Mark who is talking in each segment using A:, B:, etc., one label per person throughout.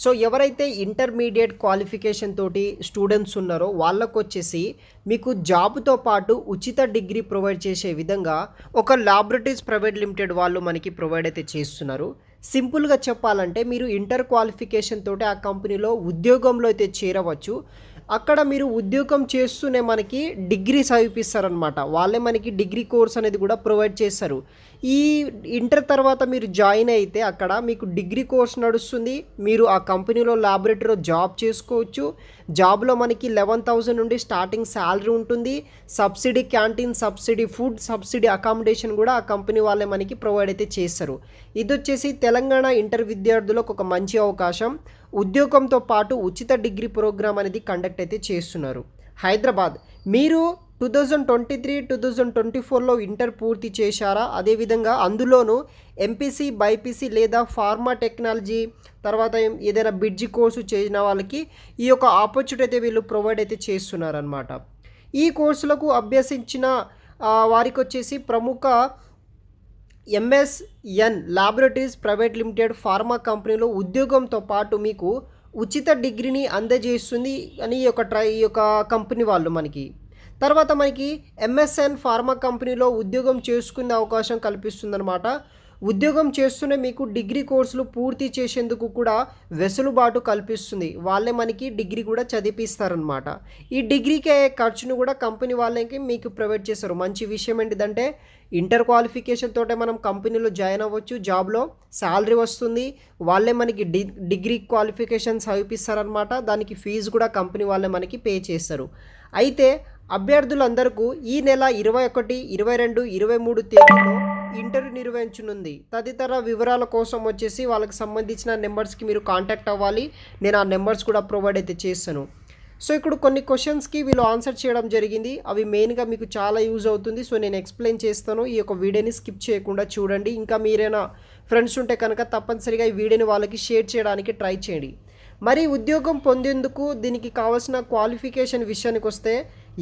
A: So ఎవరైతే intermediate qualification తోటి students ఉన్నారో వాళ్ళకు వచ్చేసి మీకు జాబ్తో పాటు ఉచిత డిగ్రీ ప్రొవైడ్ చేసే విధంగా ఒక లాబొరేటరీస్ ప్రైవేట్ లిమిటెడ్ వాళ్ళు మనకి ప్రొవైడ్ అయితే చేస్తున్నారు. సింపుల్గా చెప్పాలంటే మీరు ఇంటర్ క్వాలిఫికేషన్ తోటి ఆ కంపెనీలో ఉద్యోగంలో అయితే చేరవచ్చు. అక్కడ మీరు ఉద్యోగం చేస్తూనే మనకి డిగ్రీ చదివిపిస్తారనమాట వాళ్ళే మనకి డిగ్రీ కోర్స్ అనేది కూడా ప్రొవైడ్ చేస్తారు. ఈ ఇంటర్ తర్వాత మీరు జాయిన్ అయితే అక్కడ మీకు డిగ్రీ కోర్స్ నడుస్తుంది. మీరు ఆ కంపెనీలో ల్యాబొరేటరీలో జాబ్ చేసుకోవచ్చు. జాబ్లో మనకి లెవెన్ థౌజండ్ నుండి స్టార్టింగ్ శాలరీ ఉంటుంది. Subsidy canteen subsidy food subsidy accommodation కూడా ఆ కంపెనీ వాళ్ళే మనకి ప్రొవైడ్ అయితే చేస్తారు. ఇది వచ్చేసి తెలంగాణ ఇంటర్ విద్యార్థులకు ఒక మంచి అవకాశం. ఉద్యోగంతో పాటు ఉచిత డిగ్రీ ప్రోగ్రామ్ అనేది కండక్ట్ అయితే చేస్తున్నారు. హైదరాబాద్ మీరు two thousand twenty three two thousand twenty ఫోర్లో ఇంటర్ పూర్తి చేశారా? అదేవిధంగా అందులోనూ ఎంపీసీ బైపీసీ లేదా ఫార్మా టెక్నాలజీ తర్వాత ఏదైనా బిడ్జి కోర్సు చేసిన వాళ్ళకి ఈ యొక్క ఆపర్చునిటీ అయితే వీళ్ళు ప్రొవైడ్ అయితే చేస్తున్నారనమాట ఈ కోర్సులకు అభ్యసించిన వారికి వచ్చేసి ప్రముఖ MSN laboratories private limited pharma కంపెనీలో ఉద్యోగంతో పాటు మీకు ఉచిత డిగ్రీని అందజేస్తుంది అని ఈ యొక్క ట్రై ఈ యొక్క కంపెనీ వాళ్ళు మనకి. తర్వాత మనకి ఎంఎస్ఎన్ ఫార్మా కంపెనీలో ఉద్యోగం చేసుకునే అవకాశం కల్పిస్తుందన్నమాట. ఉద్యోగం చేస్తూనే మీకు డిగ్రీ కోర్సులు పూర్తి చేసేందుకు కూడా వెసులుబాటు కల్పిస్తుంది. వాళ్ళే మనకి డిగ్రీ కూడా చదివిస్తారనమాట ఈ డిగ్రీకి అయ్యే ఖర్చును కూడా కంపెనీ వాళ్ళకి మీకు ప్రొవైడ్ చేస్తారు. మంచి విషయం ఏంటిదంటే ఇంటర్ క్వాలిఫికేషన్ తోటే మనం కంపెనీలో జాయిన్ అవ్వచ్చు. జాబ్లో శాలరీ వస్తుంది. వాళ్ళే మనకి డి డిగ్రీ క్వాలిఫికేషన్ చదివిస్తారనమాట దానికి ఫీజు కూడా కంపెనీ వాళ్ళే మనకి పే చేస్తారు. అయితే అభ్యర్థులందరికీ ఈ నెల ఇరవై ఒకటి ఇరవై రెండు ఇరవై మూడు తేదీలో ఇంటర్వ్యూ నిర్వహించనుంది. తదితర వివరాల కోసం వచ్చేసి వాళ్ళకి సంబంధించిన నెంబర్స్కి మీరు కాంటాక్ట్ అవ్వాలి. నేను ఆ నెంబర్స్ కూడా ప్రొవైడ్ అయితే చేస్తాను. సో ఇప్పుడు కొన్ని క్వశ్చన్స్కి వీళ్ళు ఆన్సర్ చేయడం జరిగింది. అవి మెయిన్గా మీకు చాలా యూజ్ అవుతుంది. సో నేను ఎక్స్ప్లెయిన్ చేస్తాను. ఈ యొక్క వీడియోని స్కిప్ చేయకుండా చూడండి. ఇంకా మీరైనా ఫ్రెండ్స్ ఉంటే కనుక తప్పనిసరిగా ఈ వీడియోని వాళ్ళకి షేర్ చేయడానికి ట్రై చేయండి. మరి ఉద్యోగం పొందేందుకు దీనికి కావాల్సిన క్వాలిఫికేషన్ విషయానికి వస్తే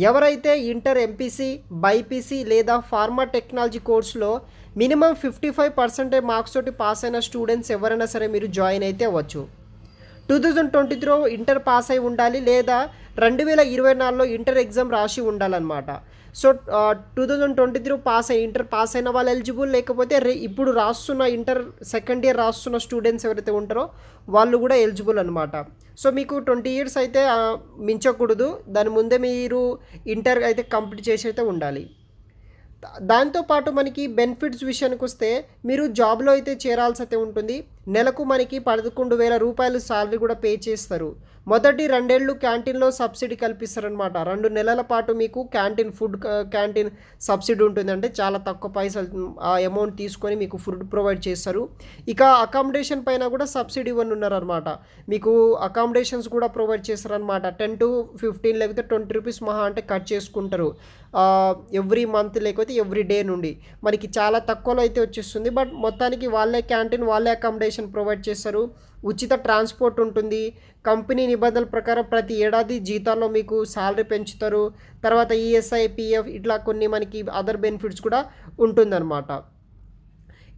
A: ఎవరైతే ఇంటర్ ఎంపీసీ బైపీసీ లేదా ఫార్మా టెక్నాలజీ కోర్సులో minimum fifty five percentage marks తోటి పాస్ అయిన స్టూడెంట్స్ ఎవరైనా సరే మీరు జాయిన్ అయితే అవ్వచ్చు. టూ థౌజండ్ ట్వంటీ త్రీలో ఇంటర్ పాస్ అయి ఉండాలి లేదా రెండు వేల ఇరవై నాలుగులో ఇంటర్ ఎగ్జామ్ రాసి ఉండాలన్నమాట. So two thousand twenty three pass అయ్యి ఇంటర్ పాస్ అయిన వాళ్ళు ఎలిజిబుల్ లేకపోతే రే ఇప్పుడు రాస్తున్న ఇంటర్ సెకండ్ ఇయర్ రాస్తున్న స్టూడెంట్స్ ఎవరైతే ఉంటారో వాళ్ళు కూడా ఎలిజిబుల్ అనమాట సో మీకు ట్వంటీ ఇయర్స్ అయితే మించకూడదు. దాని ముందే మీరు ఇంటర్ అయితే కంప్లీట్ చేసి అయితే ఉండాలి దాంతోపాటు మనకి బెనిఫిట్స్ విషయానికి వస్తే మీరు జాబ్లో అయితే చేరాల్సి అయితే ఉంటుంది. నెలకు మనకి పదకొండు వేల రూపాయలు సాలరీ కూడా పే చేస్తారు. మొదటి రెండేళ్ళు క్యాంటీన్లో సబ్సిడీ కల్పిస్తారనమాట రెండు నెలల పాటు మీకు క్యాంటీన్ ఫుడ్ క్యాంటీన్ సబ్సిడీ ఉంటుంది. అంటే చాలా తక్కువ పైసలు ఆ అమౌంట్ తీసుకొని మీకు ఫుడ్ ప్రొవైడ్ చేస్తారు. ఇక అకామిడేషన్ పైన కూడా సబ్సిడీ ఇవ్వని ఉన్నారనమాట మీకు అకామిడేషన్స్ కూడా ప్రొవైడ్ చేస్తారనమాట టెన్ టు ఫిఫ్టీన్ లేకపోతే ట్వంటీ రూపీస్ మహా అంటే కట్ చేసుకుంటారు. ఎవ్రీ మంత్ లేకపోతే ఎవ్రీ డే నుండి. మనకి చాలా తక్కువలో అయితే వచ్చేస్తుంది. బట్ మొత్తానికి వాళ్ళే క్యాంటీన్ వాళ్ళే అకామిడేషన్ ప్రొవైడ్ చేస్తారు. ఉచిత ట్రాన్స్పోర్ట్ ఉంటుంది. కంపెనీ నిబంధనల ప్రకారం ప్రతి ఏడాది జీతాల్లో మీకు శాలరీ పెంచుతారు. తర్వాత ఈఎస్ఐ పిఎఫ్ ఇట్లా కొన్ని మనకి అదర్ బెనిఫిట్స్ కూడా ఉంటుందన్నమాట.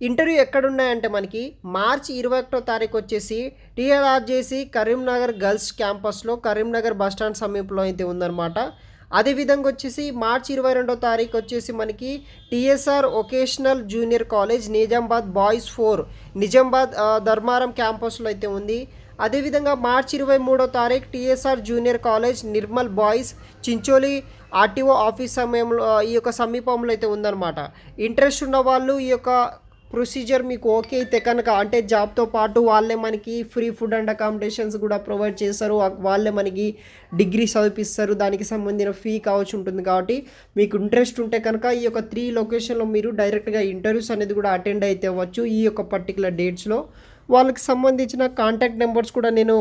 A: ఇంటర్వ్యూ ఎక్కడున్నాయంటే మనకి మార్చి ఇరవై ఒకటో తారీఖు వచ్చేసి టీఆర్ఆర్జేసి కరీంనగర్ గర్ల్స్ క్యాంపస్లో కరీంనగర్ బస్ స్టాండ్ సమీపంలో అయితే ఉందన్నమాట. అదేవిధంగా వచ్చేసి మార్చి ఇరవై రెండో తారీఖు వచ్చేసి మనకి TSR vocational junior college Nizamabad boys four Nizamabad Dharmaram క్యాంపస్లో అయితే ఉంది. అదేవిధంగా మార్చి ఇరవై మూడో తారీఖు TSR junior college Nirmal boys Chincholi RTO office సమయంలో ఈ యొక్క సమీపంలో అయితే ఉందన్నమాట. ఇంట్రెస్ట్ ఉన్న వాళ్ళు ఈ యొక్క ప్రొసీజర్ మీకు ఓకే అయితే కనుక అంటే జాబ్తో పాటు వాళ్ళే మనకి ఫ్రీ ఫుడ్ అండ్ అకామిడేషన్స్ కూడా ప్రొవైడ్ చేస్తారు. వాళ్ళే మనకి డిగ్రీ చదివిస్తారు దానికి సంబంధించిన ఫీ కావచ్చు ఉంటుంది కాబట్టి మీకు ఇంట్రెస్ట్ ఉంటే కనుక ఈ యొక్క త్రీ లొకేషన్లో మీరు డైరెక్ట్గా ఇంటర్వ్యూస్ అనేది కూడా అటెండ్ అయితే అవ్వచ్చు ఈ యొక్క పర్టికులర్ డేట్స్లో. వాళ్ళకి సంబంధించిన కాంటాక్ట్ నెంబర్స్ కూడా నేను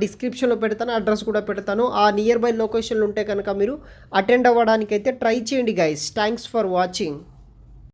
A: డిస్క్రిప్షన్లో పెడతాను అడ్రస్ కూడా పెడతాను. ఆ నియర్ బై లొకేషన్లు ఉంటే కనుక మీరు అటెండ్ అవ్వడానికి అయితే ట్రై చేయండి గైస్ థ్యాంక్స్ ఫర్ వాచింగ్